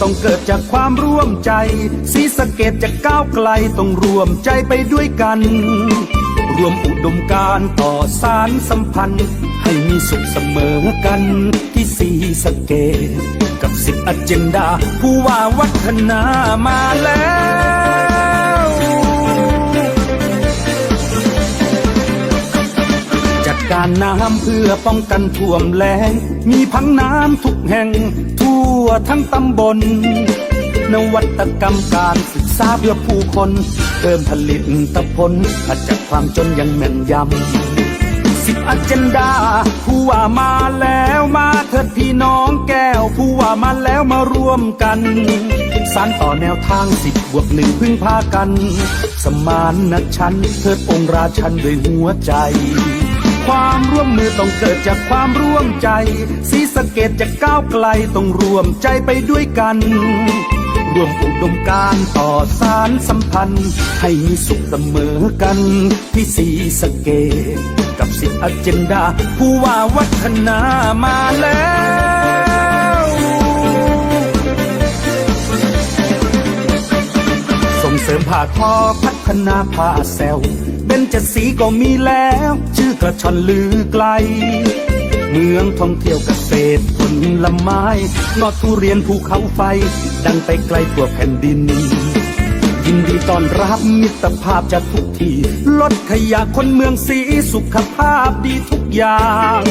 ต้องเกิดจากความร่วมใจสีสะเกตจะก้าวไกลต้องรวมใจไปด้วยกัน รวมอุดมการต่อสารสัมพันธ์ ให้มีสุขเสมอกันที่สีสะเกต กับสิบอเจนดา ผู้ว่าวัฒนามาแล้วจัดการน้ำเพื่อป้องกันท่วมแล้งมีพังน้ำทุกแห่ง ทั่วทั้งตำบล นวัตกรรมการศึกษาเพื่อผู้คนเพิ่มผลิตผลขจัดความจนอยังแม่นยำสิบอเจนดา ผู้ว่ามาแล้วมาเถิดพี่น้องแก้ว ผู้ว่ามาแล้วมาร่วมกันสารต่อแนวทางสิบบวกหนึ่งพึ่งพากัน สมานนักชันเทิดองราชันด้วยหัวใจ ความร่วมมือต้องเกิดจากความร่วมใจสีสะเกตจะก้าวไกลต้องรวมใจไปด้วยกันร่วมอุดมการต่อสารสัมพันธ์ ให้มีสุขเสมอกันที่สีสะเกตกับสิบอเจนดา ผู้ว่าวัฒนามาแล้วส่งเสริมผ่าทอพัฒนาผ้าแซว เบนจะสีก็มีแล้ว ชื่อกระชอนลือไกล เมืองท่องเที่ยวเกษตรผลไม้นอดทุเรียนภูเขาไฟ ดังไปไกลทั่วแผ่นดิน ยินดีต้อนรับมิตรภาพจากทุกที่ลดขยะคนเมืองสีสุขภาพดีทุกอย่าง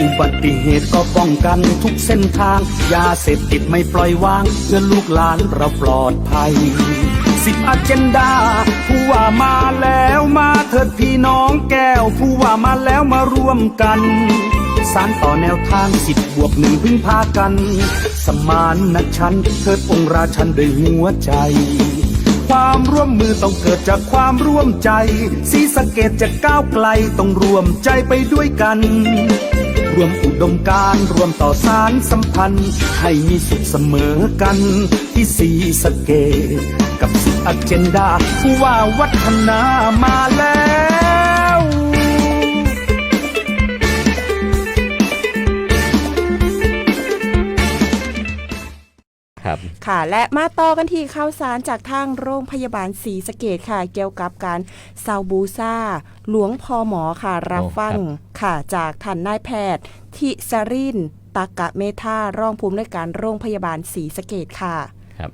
อุบัติเหตุก็ป้องกันทุกเส้นทาง ยาเสพติดไม่ปล่อยวาง เพื่อลูกหลานเราปลอดภัย สิบอเจนดาผู ร่วมกันสารต่อแนวทางสิบบวกหนึ่งพึ่งพากัน สมานนักชันเทิดองราชันด้วยหัวใจ ความร่วมมือต้องเกิดจากความร่วมใจสีสะเกตจะก้าวไกลต้องรวมใจไปด้วยกันรวมอุดมการรวมต่อสารสัมพันธ์ ให้มีสุขเสมอกัน ที่สีสะเกตกับสิอเจนดาผู้ว่าวัฒนามาแล้ว ครับค่ะ และมาต่อกันที่ข่าวสารจากทางโรงพยาบาลศรีสะเกดค่ะ เกี่ยวกับการซาวบูซาหลวงพอหมอค่ะ รับโอ้ฟังครับค่ะจากท่านนายแพทย์ทิสรินตากะเมธารองภูมิในวยการโรงพยาบาลศรีสะเกดค่ะครับ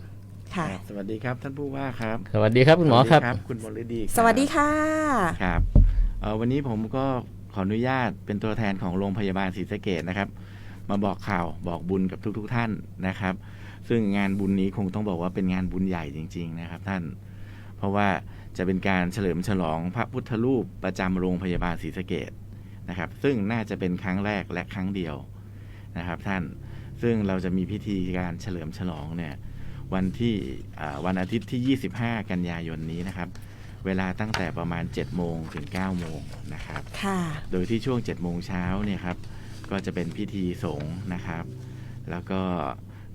ค่ะครับสวัสดีครับท่านผู้ว่าครับ สวัสดีครับคุณหมอครับสวัสดีคุณมลดีรับสวัสดีค่ะครับเอ่อวันนี้ผมก็ขออนุญาตเป็นตัวแทนของโรงพยาบาลศรีสะเกดนะครับ มาบอกข่าวบอกบุญกับทุก ๆทท่านนะครับ ซึ่งงานบุญนี้คงต้องบอกว่าเป็นงานบุญใหญ่จริง ๆ นะครับ ท่าน เพราะว่าจะเป็นการเฉลิมฉลองพระพุทธรูปประจำโรงพยาบาลศรีสะเกดนะครับ ซึ่งน่าจะเป็นครั้งแรกและครั้งเดียวนะครับ ท่านซึ่งเราจะมีพิธีการเฉลิมฉลองเนี่ยวันที่อ่าวันอาทิตย์ที่ 25 กันยายนนี้นะครับ เวลาตั้งแต่ประมาณ 7 โมงถึง 9 โมงนะครับค่ะโดยที่ช่วง 7 โมงเช้าเนี่ยครับ ก็จะเป็นพิธีสงฆ์นะครับ แล้วก็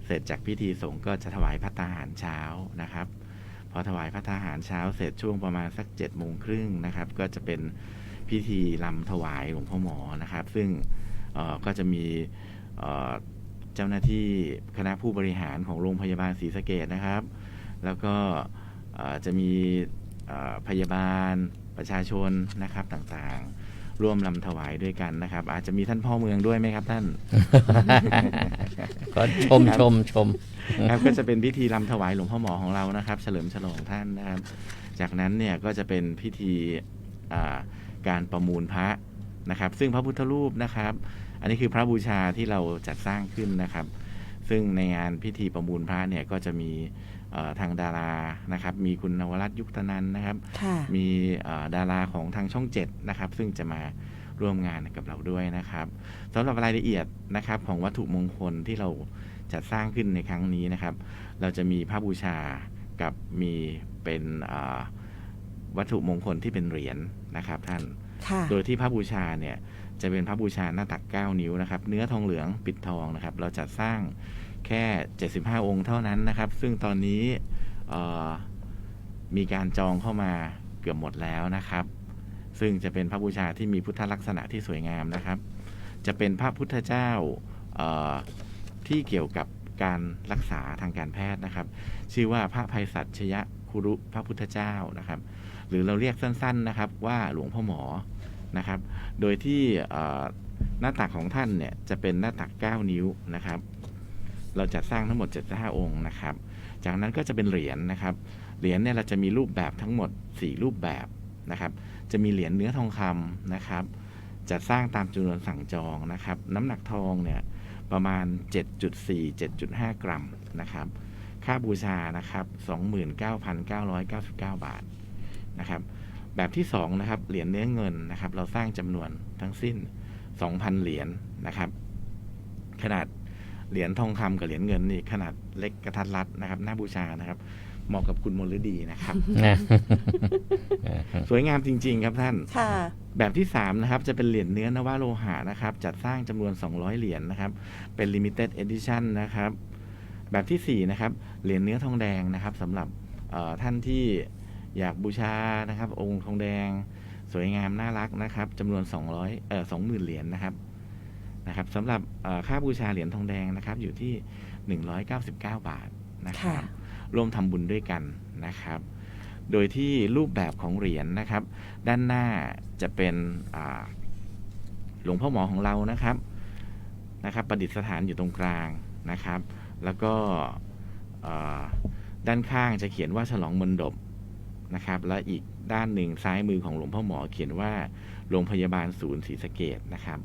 เสร็จจากพิธีสงฆ์ก็จะถวายพระทหารเช้านะครับ พอถวายพระทหารเช้าเสร็จช่วงประมาณสัก7โมงครึ่งนะครับ ก็จะเป็นพิธีลำถวายหลวงพ่อหมอนะครับ ซึ่งก็จะมีเจ้าหน้าที่คณะผู้บริหารของโรงพยาบาลศรีสะเกดนะครับ แล้วก็จะมีพยาบาลประชาชนนะครับต่างๆ ร่วมลำถวายด้วยกันนะครับ อาจจะมีท่านพ่อเมืองด้วยไหมครับท่านขอชมชมชมครับก็จะเป็นพิธีรำถวายหลวงพ่อหมอของเรานะครับ เฉลิมฉลองท่านนะครับ จากนั้นเนี่ยก็จะเป็นพิธีอ่าการประมูลพระนะครับ ซึ่งพระพุทธรูปนะครับ อันนี้คือพระบูชาที่เราจัดสร้างขึ้นนะครับ ซึ่งในงานพิธีประมูลพระเนี่ยก็จะมีเอ่อ ทางดารานะครับ มีคุณนวรัตน์ยุคตนันท์นะครับค่ะมีเอ่อดาราของทางช่องเจ็ดนะครับ ซึ่งจะมาร่วมงานกับเราด้วยนะครับสำหรับรายละเอียดนะครับของวัตถุมงคลที่เราจัดสร้างขึ้นในครั้งนี้นะครับ เราจะมีพระบูชากับมีเป็นเอ่อวัตถุมงคลที่เป็นเหรียญนะครับท่านค่ะโดยที่พระบูชาเนี่ยจะเป็นพระบูชาหน้าตัก 9 นิ้วนะครับ เนื้อทองเหลืองปิดทองนะครับ เราจัดสร้าง แค่ 75 องค์เท่านั้นนะครับ ซึ่งตอนนี้มีการจองเข้ามาเกือบหมดแล้วนะครับ ซึ่งจะเป็นพระบูชาที่มีพุทธลักษณะที่สวยงามนะครับ จะเป็นพระพุทธเจ้าที่เกี่ยวกับการรักษาทางการแพทย์นะครับ ชื่อว่าพระภัยสัชยคุรุพระพุทธเจ้านะครับ หรือเราเรียกสั้นๆนะครับว่าหลวงพ่อหมอนะครับ โดยที่หน้าตักของท่านเนี่ยจะเป็นหน้าตัก 9 นิ้วนะครับ เราจะสร้างทั้งหมด 75 องค์นะครับ จากนั้นก็จะเป็นเหรียญนะครับ เหรียญเนี่ยเราจะมีรูปแบบทั้งหมด 4 รูปแบบนะครับ จะมีเหรียญเนื้อทองคำนะครับ จะสร้างตามจำนวนสั่งจองนะครับ น้ำหนักทองเนี่ยประมาณ 7.4 7.5 กรัมนะครับ ค่าบูชานะครับ 29,999 บาทนะครับแบบที่2นะครับเหรียญเนื้อเงินนะครับ เราสร้างจำนวนทั้งสิ้น 2,000 เหรียญนะครับ ขนาด เหรียญทองคำกับเหรียญเงินนี่ขนาดเล็กกระทัดรัดนะครับหน้าบูชานะครับ เหมาะกับคุณมลฤดีนะครับนะสวยงามจริง ๆ ครับท่านค่ะแบบที่ 3 นะครับ จะเป็นเหรียญเนื้อนวโลหะนะครับ จัดสร้างจำนวน 200 เหรียญนะครับ เป็น limited edition นะครับ แบบทีสี่4 นะครับ เหรียญเนื้อทองแดงนะครับสำหรับเอ่อท่านที่อยากบูชานะครับ องค์ทองแดง สวยงามน่ารักนะครับจำนวน 200เอ่อ20,000 เหรียญนะครับ นะครับสำหรับเอ่อค่าบูชาเหรียญทองแดงนะครับอยู่ที่ 199 บาทนะครับค่ะร่วมทำบุญด้วยกันนะครับ โดยที่รูปแบบของเหรียญนะครับ ด้านหน้าจะเป็นอ่าหลวงพ่อหมอของเรานะครับนะครับ ประดิษฐานอยู่ตรงกลางนะครับ แล้วก็อ่าด้านข้างจะเขียนว่าฉลองมนดบนะครับ และอีกด้านหนึ่งซ้ายมือของหลวงพ่อหมอเขียนว่าโรงพยาบาลศูนย์ศรีสะเกดนะครับ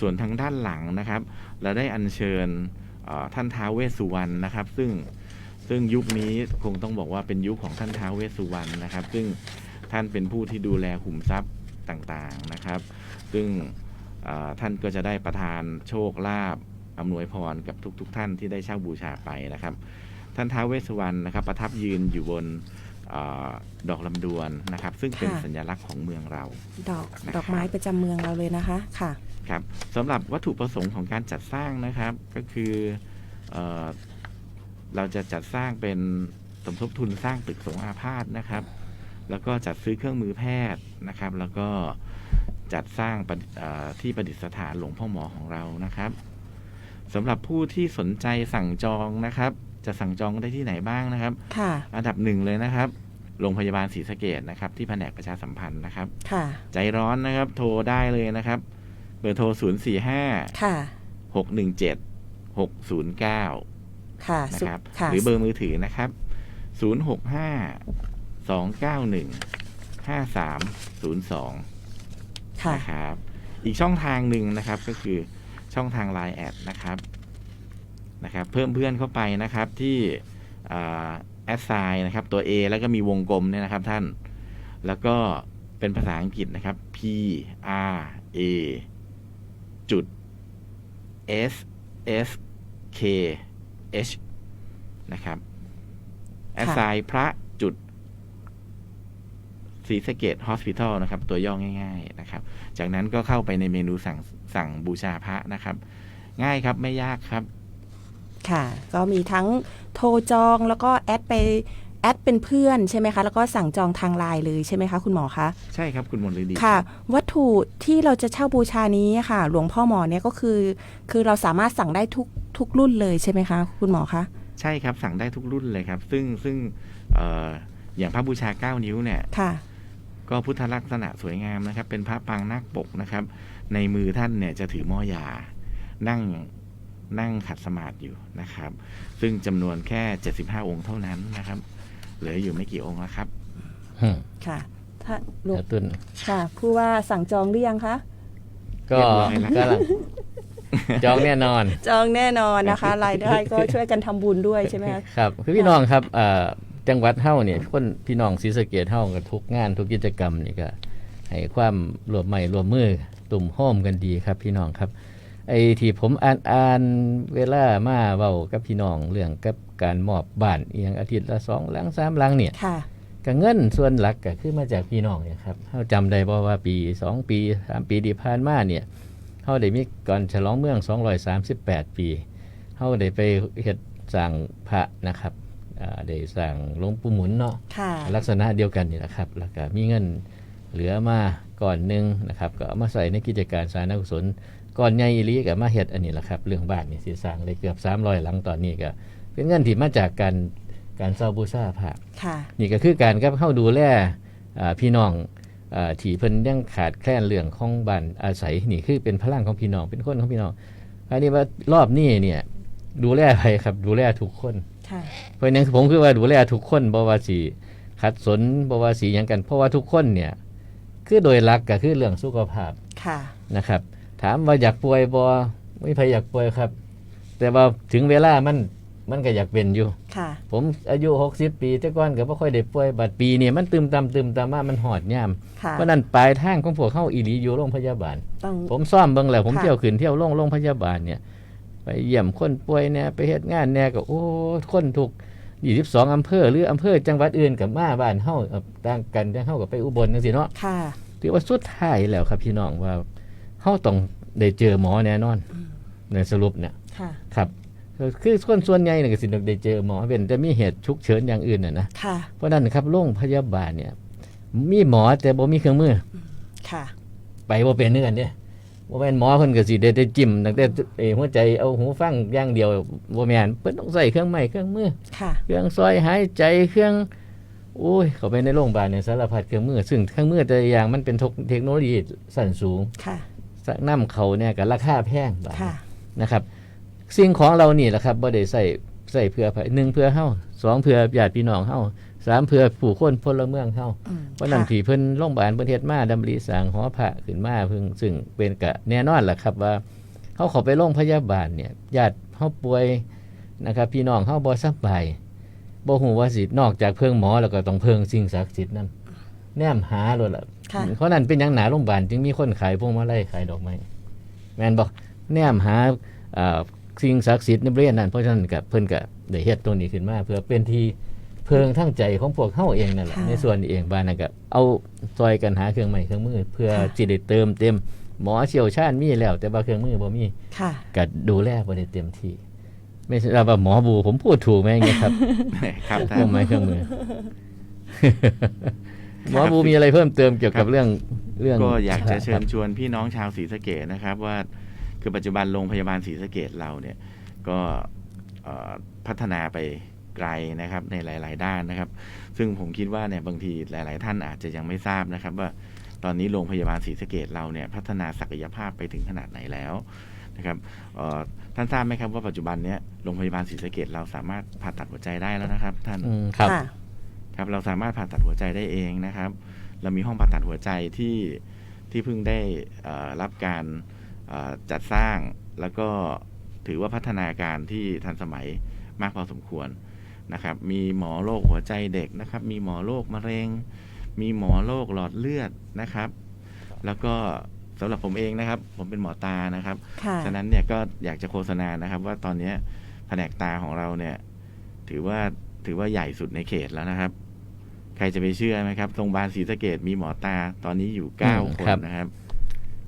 ส่วนทางด้านหลังนะครับ เราได้อัญเชิญท่านท้าวเวสสุวรรณนะครับ ซึ่งซึ่งยุคนี้คงต้องบอกว่าเป็นยุคของท่านท้าวเวสสุวรรณนะครับ ซึ่งท่านเป็นผู้ที่ดูแลขุมทรัพย์ต่างๆนะครับ ซึ่งท่านก็จะได้ประทานโชคลาภอำนวยพรกับทุกๆทท่านที่ได้เช่าบูชาไปนะครับ ท่านท้าวเวสสุวรรณนะครับ ประทับยืนอยู่บน ออดอกลำดวนนะครับ ซึ่งเป็นค่ะ สัญลักษณ์ของเมืองเรา ดอกนะครับ ดอกไม้ประจำเมืองเราเลยนะคะค่ะ ครับสำหรับวัตถุประสงค์ของการจัดสร้างนะครับก็คือเออเราจะจัดสร้างเป็นสมทบทุนสร้างตึกสงฆ์อาพาธนะครับ แล้วก็จัดซื้อเครื่องมือแพทย์นะครับ แล้วก็จัดสร้างประดิษฐ์เอ่อที่ประดิษฐานหลวงพ่อหมอของเรานะครับสำหรับผู้ที่สนใจสั่งจองนะครับ จะสั่งจองได้ที่ไหนบ้างนะครับ ค่ะ อันดับหนึ่งเลยนะครับโรงพยาบาลศรีสะเกดนะครับที่แผนกประชาสัมพันธ์นะครับ ค่ะ ใจร้อนนะครับ โทรได้เลยนะครับ เบอร์โทร 0 4 5ค่ะ6 1 7 6 0 9 ค่ะนะสุครับ ค่ะหรือเบอร์มือถือนะครับ 0 6 5 2 9 1 5 3 0 2ค่ะ นะครับ อีกช่องทางหนึ่งนะครับก็คือช่องทาง Line แอดนะครับ นะครับ เพิ่มเพื่อนเข้าไปนะครับที่แอดไซน์นะครับ ตัว A แล้วก็มีวงกลมเนี่ยนะครับท่าน แล้วก็เป็นภาษาอังกฤษนะครับ P R A จุด S S K H นะครับแอดไซน์พระจุดศรีสะเกดฮอสพิทอลนะครับ ตัวย่อง่าย ๆนะครับ จากนั้นก็เข้าไปในเมนูสั่งสั่งบูชาพระนะครับ ง่ายครับไม่ยากครับ ค่ะ ก็มีทั้งโทรจองแล้วก็แอดไปแอดเป็นเพื่อนใช่ไหมคะ แล้วก็สั่งจองทางไลน์เลยใช่ไหมคะ คุณหมอคะใช่ครับคุณมนฤดีค่ะ วัตถุที่เราจะเช่าบูชานี้ค่ะ หลวงพ่อหมอเนี่ยก็คือ คือเราสามารถสั่งได้ทุกทุกรุ่นเลยใช่ไหมคะ คุณหมอคะใช่ครับสั่งได้ทุกรุ่นเลยครับ ซึ่งซึ่งเอ่ออย่างพระบูชา 9 นิ้วเนี่ยค่ะ ก็พุทธลักษณะสวยงามนะครับ เป็นพระปางนาคปกนะครับ ในมือท่านเนี่ยจะถือหม้อยา นั่ง นั่งขัดสมาธิอยู่นะครับ ซึ่งจำนวนแค่ 75 องค์เท่านั้นนะครับ เหลืออยู่ไม่กี่องค์แล้วครับอืมค่ะถ้าหลวงกระตุ้นค่ะ ผู้ว่าสั่งจองหรือยังคะ ก็เรียบร้อยแล้วกำลังจองแน่นอน จองแน่นอนนะคะ รายได้ก็ช่วยกันทำบุญด้วยใช่ไหมคะ ครับคือพี่น้องครับเอ่อจังหวัดเฮาเนี่ยคนพี่น้องศรีสะเกดเฮากับทุกงานทุกกิจกรรมนี่ก็ให้ความรวมไม้รวมมือตุ่มโฮมกันดีครับพี่น้องครับ ไอ้ที่ผมอ่านอ่านเวลามาเว้ากับพี่น้องเรื่องกับการมอบบ้านอีหยังอาทิตย์ละสองหลังสามหลังเนี่ยค่ะก็เงินส่วนหลักก็คือมาจากพี่น้องเนี่ยครับเขาจำได้บ่ว่าปี 2 ปี 3 ปีที่ผ่านมาเนี่ยเขาได้มีก่อนฉลองเมือง 238 ปีเขาได้ไปเฮ็ดสร้างพระนะครับอ่าได้สร้างหลวงปู่หมุนเนาะค่ะลักษณะเดียวกันนี่แหละครับแล้วก็มีเงินเหลือมาก่อนหนึ่งนะครับ ก็เอามาใส่ในกิจการสาธารณกุศล ก่อนใหญ่อีหลีก็มาเฮ็ดอันนี้แหละครับ เรื่องบ้านนี่สิสร้างเลยเกือบ 300 หลังตอนนี้ก็เป็นเงินที่มาจากการการเซาบูซาพระค่ะนี่ก็คือการกับเข้าดูแลอ่าพี่น้องอ่าที่เพิ่นยังขาดแคลนเรื่องของบ้านอาศัยนี่คือเป็นพลังของพี่น้องเป็นคนของพี่น้องอันนี้ว่ารอบนี้เนี่ยดูแลใครครับดูแลทุกคนค่ะเพราะฉะนั้นผมคือว่าดูแลทุกคนบ่ว่าสิขัดสนบ่ว่าสิหยังกัน เพราะว่าทุกคนเนี่ยคือโดยหลักก็คือเรื่องสุขภาพค่ะนะครับ ถามว่าอยากป่วยบ่ไม่ใครอยากป่วยครับ แต่ว่าถึงเวลามันมันก็อยากเป็นอยู่ ค่ะ ผมอายุ 60 ปีแต่ก่อนก็บ่ค่อยได้ป่วยบัดปีนี่มันตึมตำตึมตำมามันหอดยามค่ะ เพราะนั้นปลายทางของพวกเข้าอีหลีอยู่โรงพยาบาล ต้อง ผมซ่อมเบิ่งแล้วผมค่ะ เที่ยวขึ้นเที่ยวลงโรงพยาบาลเนี่ย ไปเยี่ยมคนป่วยเนี่ยไปเฮ็ดงานเนี่ยก็โอ้คนทุก22อำเภอหรืออำเภอจังหวัดอื่นกับมาบ้านเฮาเอ่อต่างกันจังเฮากับไปอุบลจังซี่เนาะค่ะ ถือว่าสุดท้ายแล้วครับพี่น้องว่า เฮาต้องได้เจอหมอแน่นอนในสรุปเนี่ยค่ะ ครับคือคนส่วนใหญ่เนี่ยก็สิได้เจอหมอเป็นแต่มีเหตุฉุกเฉินอย่างอื่นน่ะนะค่ะเพราะฉะนั้นครับโรงพยาบาลเนี่ย มีหมอแต่บ่มีเครื่องมือค่ะ ไปบ่เป็นเนื้อกันเด้บ่แม่นหมอเพิ่นก็สิได้ได้จิ้มตั้งแต่เอ่อหัวใจเอาหูฟังอย่างเดียวบ่แม่นเพิ่นต้องใส่เครื่องไม้เครื่องมือค่ะ เครื่องซอยหายใจเครื่องโอ้ยเข้าไปในโรงพยาบาลเนี่ยสารพัดเครื่องมือซึ่งเครื่องมือแต่ละอย่างมันเป็นเทคโนโลยีสั้นสูงค่ะ นำเขาเนี่ยก็ราคาแพงบาดค่ะ นะครับ สิ่งของเรานี่แหละครับบ่ได้ใส่ใส่เพื่อไผหนึ่งเพื่อเฮาสองเพื่อญาติพี่น้องเฮาสามเพื่อผู้คนพลเมืองเฮาอืมเพราะนั้นค่ะ ที่เพิ่นโรงพยาบาลประเทศมาดำริสร้างหอพระขึ้นมาเพิ่งซึ่งเป็นกะแน่นอนแหละครับว่าเขาเข้าไปโรงพยาบาลเนี่ยญาติเฮาป่วยนะครับ พี่น้องเฮาบ่สบายบ่ฮู้ว่าสินอกจากเพิ่งหมอแล้วก็ต้องเพิ่งสิ่งศักดิ์สิทธิ์นั่นแนมหาโลดล่ะค่ะ เพราะนั้นเป็นหยังหนาโรงพยาบาลจึงมีคนขายพวงมาลัยขายดอกไม้แม่นบอกแนมหาอ่าสิ่งศักดิ์สิทธิ์ในบริเวณนั้นเพราะฉะนั้นกับเพิ่นก็ได้เฮ็ดตรงนี้ขึ้นมา เพื่อเป็นที่เพิงทั้งใจของพวกเฮาเองนั่นแหละค่ะในส่วนนี้เองบ้านนั่นก็เอาซอยกันหาเครื่องไม้เครื่องมือ เพื่อค่ะสิได้เติมเต็มหมอเชี่ยวชาญมีแล้ว แต่ว่าเครื่องมือบ่มีค่ะก็ดูแลบ่ได้เต็มที่ ไม่ใช่ว่าหมอบูผมพูดถูกไหมอย่างเงี้ยครับ ครับเคท่ารื่อนงไม้เครื่องมือ หมอบูมีอะไรเพิ่มเติมเกี่ยวกับเรื่องเรื่องก็อยากจะเชิครัญบชวนพี่น้องชาวศรีสะเกดนะครับว่าคือปัจจุบันโรงพยาบาลศรีสะเกดเราเนี่ยก็เอ่อพัฒนาไปไกลนะครับในหลาย ๆ ด้านนะครับ ซึ่งผมคิดว่าเนี่ยบางทีหลาย ๆ ท่านอาจจะยังไม่ทราบนะครับ ว่าตอนนี้โรงพยาบาลศรีสะเกดเราเนี่ยพัฒนาศักยภาพไปถึงขนาดไหนแล้วนะครับเอ่อท่านทราบไหมครับว่าปัจจุบันเนี้ยโรงพยาบาลศรีสะเกดเราสามารถผ่าตัดหัวใจได้แล้วนะครับ ท่านอืมครับ ค่ะครับเราสามารถผ่าตัดหัวใจได้เองนะครับ เรามีห้องผ่าตัดหัวใจที่ที่เพิ่งได้เอ่อรับการเอ่อจัดสร้าง แล้วก็ถือว่าพัฒนาการที่ทันสมัยมากพอสมควรนะครับ มีหมอโรคหัวใจเด็กนะครับ มีหมอโรคมะเร็ง มีหมอโรคหลอดเลือดนะครับ แล้วก็สำหรับผมเองนะครับ ผมเป็นหมอตานะครับค่ะฉะนั้นเนี่ยก็อยากจะโฆษณานะครับ ว่าตอนเนี้ยแผนกตาของเราเนี่ย ถือว่าถือว่าใหญ่สุดในเขตแล้วนะครับ ใครจะไปเชื่อไหมครับโรงพยาบาลศรีสะเกดมีหมอตาตอนนี้อยู่เก้าอืมคนครับนะครับ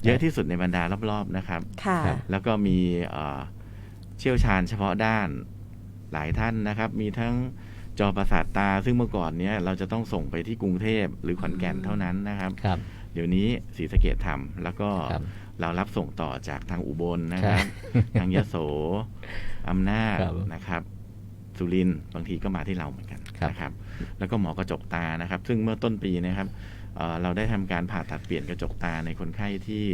เยอะที่สุดในบรรดารอบๆนะครับค่ะครับแล้วก็มีเอ่อเชี่ยวชาญเฉพาะด้านหลายท่านนะครับ มีทั้งจอประสาทตา ซึ่งเมื่อก่อนเนี้ยเราจะต้องส่งไปที่กรุงเทพหรือขอนแก่นเท่านั้นนะครับครับเดี๋ยวนี้ศรีสะเกดทำแล้วก็ครับเรารับส่งต่อจากทางอุบลนะครับ ทางยโสอำนาจครับนะครับ สุรินทร์บางทีก็มาที่เราเหมือนกันครับ นะครับ แล้วก็หมอกระจกตานะครับ ซึ่งเมื่อต้นปีนะครับเอ่อเราได้ทำการผ่าตัดเปลี่ยนกระจกตาในคนไข้ที่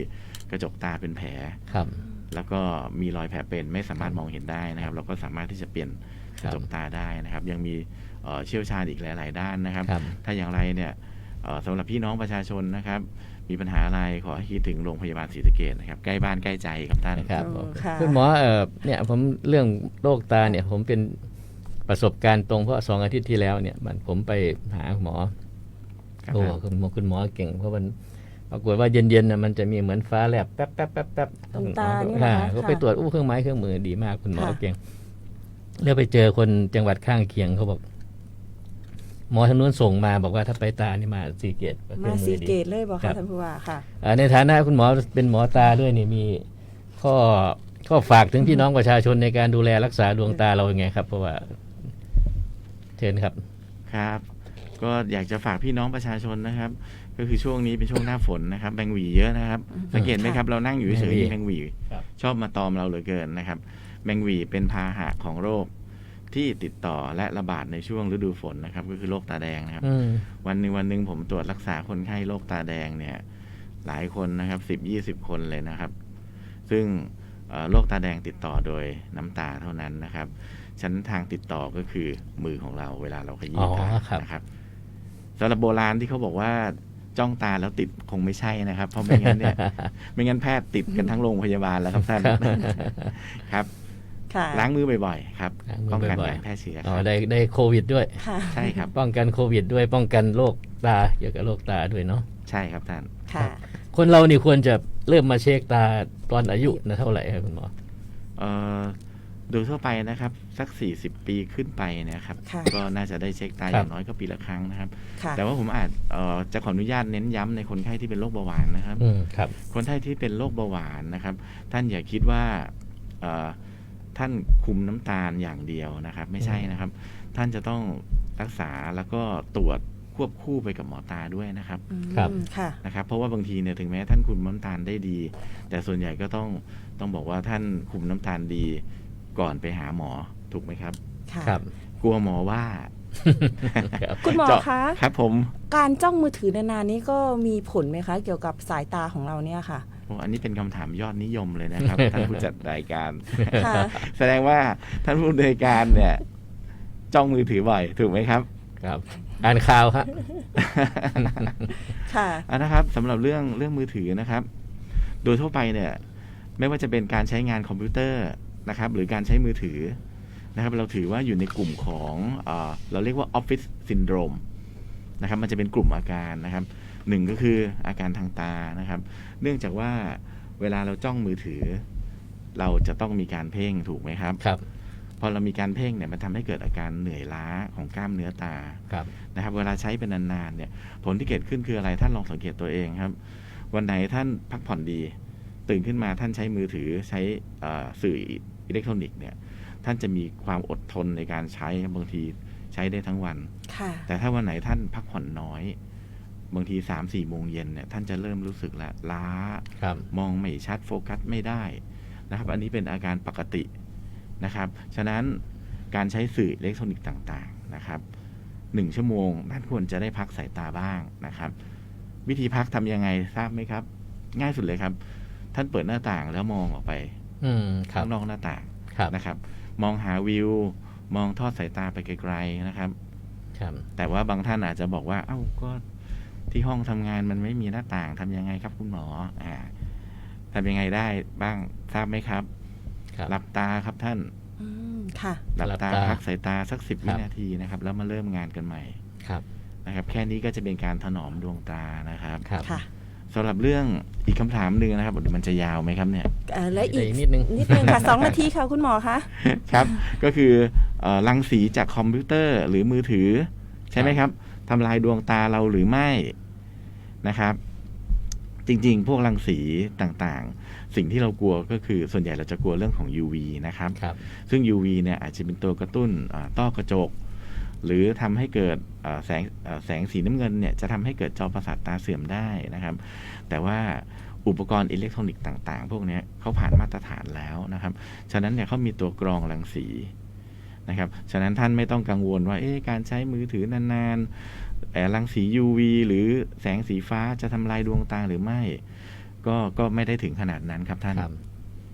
กระจกตาเป็นแผล ครับ แล้วก็มีรอยแผลเป็นไม่สามารถมองเห็นได้นะครับ เราก็สามารถที่จะเปลี่ยนกระจกตาได้นะครับ ยังมีเอ่อเชี่ยวชาญอีกหลาย ๆ ด้านนะครับ ครับ ถ้าอย่างไรเนี่ยเอ่อสำหรับพี่น้องประชาชนนะครับ มีปัญหาอะไรขอให้คิดถึงโรงพยาบาลศรีสะเกดนะครับใกล้บ้านใกล้ใจครับท่าน นะครับอืมค่ะ คุณหมอเอ่อเนี่ยผมเรื่องโรคตาเนี่ยผมเป็น ประสบการณ์ตรงเพราะสองอาทิตย์ที่แล้วเนี่ยมันผมไปหาหมอครับโอ้ท่านคุณหมอคุณหมอเก่ง เพราะมันปรากฏว่าเย็นๆน่ะมันจะมีเหมือนฟ้าแลบแป๊บแป๊บแป๊บแป๊บตรงตานี่เหรอค่ะคะก็ไปตรวจอู้เครื่องไม้เครื่องมือดีมากคุณหมอค่ะเก่งแล้วไปเจอคนจังหวัดข้างเคียงเขาบอกหมอทางนู้นส่งมาบอกว่าถ้าไปตานี่มาสีเกตมาสีเกตเลยบอกครัค่ะบท่านผู้ว่าค่ะอ่าในฐานะคุณหมอเป็นหมอตาด้วยนี่มีข้อข้อฝากถึงพี่น้องประชาชนในการดูแลรักษาดวงตาเรายังไงครับ เพราะว่า เชิญครับ ครับ ก็อยากจะฝากพี่น้องประชาชนนะครับ ก็คือช่วงนี้เป็นช่วงหน้าฝนนะครับแมงหวีเยอะนะครับ สังเกตไหมครับเรานั่งอยู่เฉยๆแมงหวีแมงหวีครับชอบมาตอมเราเหลือเกินนะครับแมงหวีเป็นพาหะของโรคที่ติดต่อและระบาดในช่วงฤดูฝนนะครับ ก็คือโรคตาแดงนะครับอืมวันหนึ่งวันหนึ่งผมตรวจรักษาคนไข้โรคตาแดงเนี่ย หลายคนนะครับสิบยี่สิบคนเลยนะครับ ซึ่งเอ่อโรคตาแดงติดต่อโดยน้ำตาเท่านั้นนะครับ ชั้นทางติดต่อก็คือมือของเราเวลาเราขยี้อ๋อตาครับนะครับสำหรับโบราณที่เขาบอกว่าจ้องตาแล้วติดคงไม่ใช่นะครับ เพราะไม่งั้นเนี่ยไม่งั้นแพทย์ติดกันทั้งโรงพยาบาลแล้วครับท่านครับค่ะล้างมือบ่อยๆครับล้างมือป้องกันบ่อยๆการแพร่เชื้ออ๋คอรับได้ได้โควิดด้วยค่ะใช่ครับ ป้องกันโควิดด้วยป้องกันโรคตาเกี่ยวกับโรคตาด้วยเนาะใช่ครับท่านค่ะคนเรานี่ควรจะเริ่มมาเช็คตาตอนอายุนะเท่าไหร่ครับคุณหมอเอ่อ โดยทั่วไปนะครับ สัก 40 ปีขึ้นไปเนะครับ ค่ะก็น่าจะได้เช็คตาคอรับย่างน้อยก็ปีละครั้งนะครับ ค่ะแต่ว่าผมอาจเอ่อจะขออนุญาตเน้นย้ำในคนไข้ที่เป็นโรคเบาหวานนะครับ อืมครับ คนไข้ที่เป็นโรคเบาหวานนะครับ ท่านอย่าคิดว่าเอ่อท่านคุมน้ำตาลอย่างเดียวนะครับ ไม่ใช่นะครับ ท่านจะต้องรักษาแล้วก็ตรวจควบคู่ไปกับหมอตาด้วยนะครับ อืมครับ ค่ะ นะครับเพราะว่าบางทีเนี่ยถึงแม้ท่านคุมน้ำตาลได้ดี แต่ส่วนใหญ่ก็ต้องต้องบอกว่าท่านคุมน้ำตาลดี ก่อนไปหาหมอถูกไหมครับค่ะครับ กลัวหมอว่าครับคุณหมอเจาคะ ครับผมการจ้องมือถือนานๆนี้ก็มีผลไหมคะ เกี่ยวกับสายตาของเราเนี่ยค่ะ โอ้อันนี้เป็นคำถามยอดนิยมเลยนะครับ ท่านผู้จัดรายการ ค่ะ แสดงว่าท่านผู้ดำเนินการเนี่ย จ้องมือถือบ่อยถูกไหมครับ ครับ อ่านข่าวฮะ ค่ะ อะนะครับสำหรับเรื่องเรื่องมือถือนะครับ โดยทั่วไปเนี่ย ไม่ว่าจะเป็นการใช้งานคอมพิวเตอร์ นะครับหรือการใช้มือถือนะครับเราถือว่าอยู่ในกลุ่มของเออเราเรียกว่าออฟฟิศซินโดรมนะครับมันจะเป็นกลุ่มอาการนะครับหนึ่งก็คืออาการทางตานะครับ เนื่องจากว่าเวลาเราจ้องมือถือ เราจะต้องมีการเพ่งถูกไหมครับครับ พอเรามีการเพ่งเนี่ยมันทำให้เกิดอาการเหนื่อยล้าของกล้ามเนื้อตาครับนะครับ เวลาใช้เป็นนานๆเนี่ย ผลที่เกิดขึ้นคืออะไรท่านลองสังเกตตัวเองครับ วันไหนท่านพักผ่อนดี ตื่นขึ้นมาท่านใช้มือถือใช้เอ่อสื่อ อิเล็กทรอนิกส์เนี่ยท่านจะมีความอดทนในการใช้บางทีใช้ได้ทั้งวันค่ะแต่ถ้าวันไหนท่านพักผ่อนน้อย บางทีสามสี่โมงเย็นเนี่ยท่านจะเริ่มรู้สึกละล้าครับมองไม่ชัดโฟกัสไม่ได้นะครับ อันนี้เป็นอาการปกตินะครับ ฉะนั้นการใช้สื่ออิเล็กทรอนิกส์ต่างๆนะครับหนึ่งชั่วโมงท่านควรจะได้พักสายตาบ้างนะครับ วิธีพักทำยังไงทราบไหมครับ ง่ายสุดเลยครับ ท่านเปิดหน้าต่างแล้วมองออกไปอืมครับ ข้างนอกหน้าต่างครับนะครับ มองหาวิว มองทอดสายตาไปไกลๆนะครับครับแต่ว่าบางท่านอาจจะบอกว่า เอ้าก็ที่ห้องทำงานมันไม่มีหน้าต่างทำยังไงครับคุณหมอ อ่าทำยังไงได้บ้างทราบไหมครับครับหลับตาครับท่านอืมค่ะหลับหลับตาตาพักสายตาสักสิบครัวิบนาทีนะครับ แล้วมาเริ่มงานกันใหม่ครับนะครับ แค่นี้ก็จะเป็นการถนอมดวงตานะครับครับค่ะ สำหรับเรื่องอีกคำถามหนึ่งนะครับเดี๋ยวมันจะยาวไหมครับเนี่ยเอ่อและอีกอีกนิดนึงนิดนึงค่ะสองนาทีค่ะคุณหมอคะ ครับ ก็คือเอ่อรังสีจากคอมพิวเตอร์หรือมือถือ ใช่ไหมครับทำลายดวงตาเราหรือไม่นะครับ จริงๆ พวกรังสีต่างๆ สิ่งที่เรากลัวก็คือส่วนใหญ่เราจะกลัวเรื่องของ UV นะครับ ครับ ซึ่ง UV เนี่ยอาจจะเป็นตัวกระตุ้นอ่าต้อกระจก หรือทำให้เกิดอ่าแสงอ่าแสงสีน้ำเงินเนี่ยจะทำให้เกิดจอประสาทตาเสื่อมได้นะครับ แต่ว่าอุปกรณ์อิเล็กทรอนิกส์ต่าง ๆ พวกเนี้ยเขาผ่านมาตรฐานแล้วนะครับ ฉะนั้นเนี่ยเขามีตัวกรองรังสีนะครับ ฉะนั้นท่านไม่ต้องกังวลว่า เอ๊ะ การใช้มือถือนานๆเอ่อรังสี UV หรือแสงสีฟ้าจะทำลายดวงตาหรือไม่ ก็ก็ไม่ได้ถึงขนาดนั้นครับท่านครับ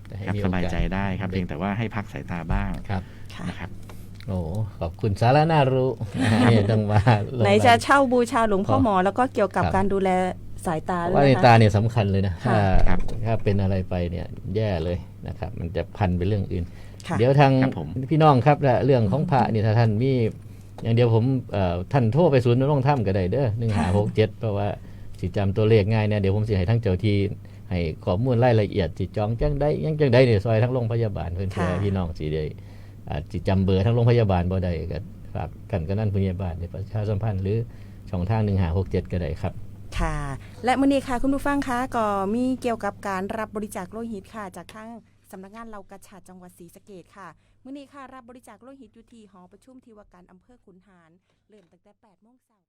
แต่ให้ครับมีสโอกบายสใจได้ครับ เพียงแต่ว่าให้พักสายตาบ้างครับค่ะนะครับ โอ้ขอบคุณสาระน่ารู้นี่ต้องมาลงไหนจะเช่าบูชาหลวงพ่อหมอ แล้วก็เกี่ยวกับครับการดูแลสายตาด้วว่ายในนะตาคะเนี่ยสำคัญเลยนะค่ะถ้าครับถ้าเป็นอะไรไปเนี่ยแย่เลยนะครับ มันจะพันไปเรื่องอื่นค่ะเดี๋ยวทางครับผมพี่น้องครับและเรื่องของพระนี่ถ้าท่านมีอย่างเดียวผมเอ่อท่านโทรไปศูนย์นรงค์ถ้ำก็ได้เด้อหนึ่งหาหกเจ็ดเพราะว่าสิจำตัวเลขง่ายเนี่ยเดี๋ยวผมสิให้ทั้งเจ้าที่ให้ข้อมูลรายละเอียดสิจองจังได้ยังจังได้เนี่ยซอยทั้งโรงพยาบาลเพื่อนเพื่อค่ะพี่น้องสิได้ อาจสิจำเบอร์ทั้งโรงพยาบาลบ่ได้ก็ฝากกันก็นั่นพยาบาลในประชาสัมพันธ์หรือช่องทางหนึ่งหาหกเจ็ดก็ได้ครับค่ะ และมื่อนี้ค่ะคุณผู้ฟังคะก็มีเกี่ยวกับการรับบริจาคโลหิตค่ะ จากทางสำนักงานเรากระชาดจังหวัดศรีสะเกดค่ะมื่อนี้ค่ะรับบริจาคโลหิตอยู่ที่หอประชุมทีวการอำเภอขุนหารเริ่มตั้งแต่8โมงเช้า